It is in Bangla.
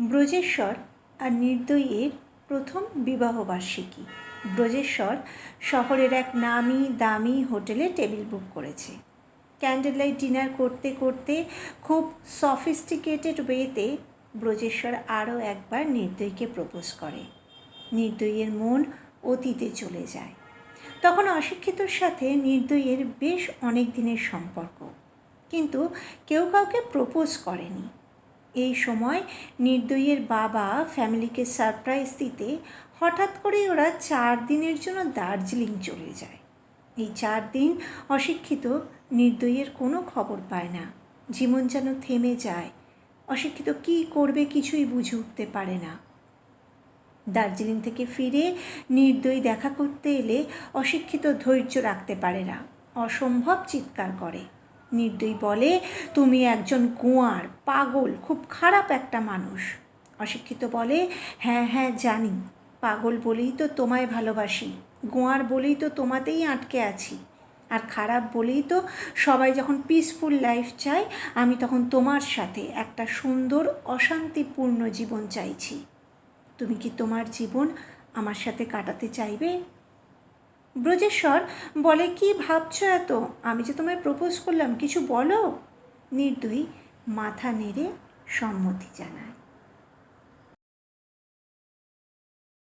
ব্রজেশ্বর আর নির্দয়ীর প্রথম বিবাহবার্ষিকী। ব্রজেশ্বর শহরের এক নামি দামি হোটেলে টেবিল বুক করেছে। ক্যান্ডেল লাইট ডিনার করতে করতে খুব সফিস্টিকেটেড ওয়েতে ব্রজেশ্বর আরও একবার নির্দয়ীকে প্রপোজ করে। নির্দয়ীর মন অতীতে চলে যায়। তখন অশিক্ষিতর সাথে নির্দয়ীর বেশ অনেক দিনের সম্পর্ক। কিন্তু কেউ কাউকে প্রপোজ করেনি। এই সময় নির্দয়ের বাবা ফ্যামিলিকে সারপ্রাইজ দিতে হঠাৎ করেই ওরা চার দিনের জন্য দার্জিলিং চলে যায়। এই চার দিন অশিক্ষিত নির্দয়ের কোনো খবর পায় না। জীবন যেন থেমে যায়। অশিক্ষিত কী করবে কিছুই বুঝে উঠতে পারে না। দার্জিলিং থেকে ফিরে নির্দয়ী দেখা করতে এলে অশিক্ষিত ধৈর্য রাখতে পারে না। অসম্ভব চিৎকার করে। নির্দয়ী বলে, তুমি একজন গোয়ার পাগল, খুব খারাপ একটা মানুষ। অশিক্ষিত বলে হ্যাঁ হ্যাঁ জানি। পাগল বলেই তো তোমায় ভালোবাসি। গোয়ার বলেই তো তোমাতেই আটকে আছি। আর খারাপ বলেই তো সবাই যখন পিসফুল লাইফ চায়, আমি তখন তোমার সাথে একটা সুন্দর, অশান্তিপূর্ণ জীবন চাইছি। তুমি কি তোমার জীবন আমার সাথে কাটাতে চাইবে? ব্রজেশ্বর বলে, কি ভাবছ এত? আমি যে তোমায় প্রপোজ করলাম, কিছু বলো? নির্দুই মাথা নেড়ে সম্মতি জানায়।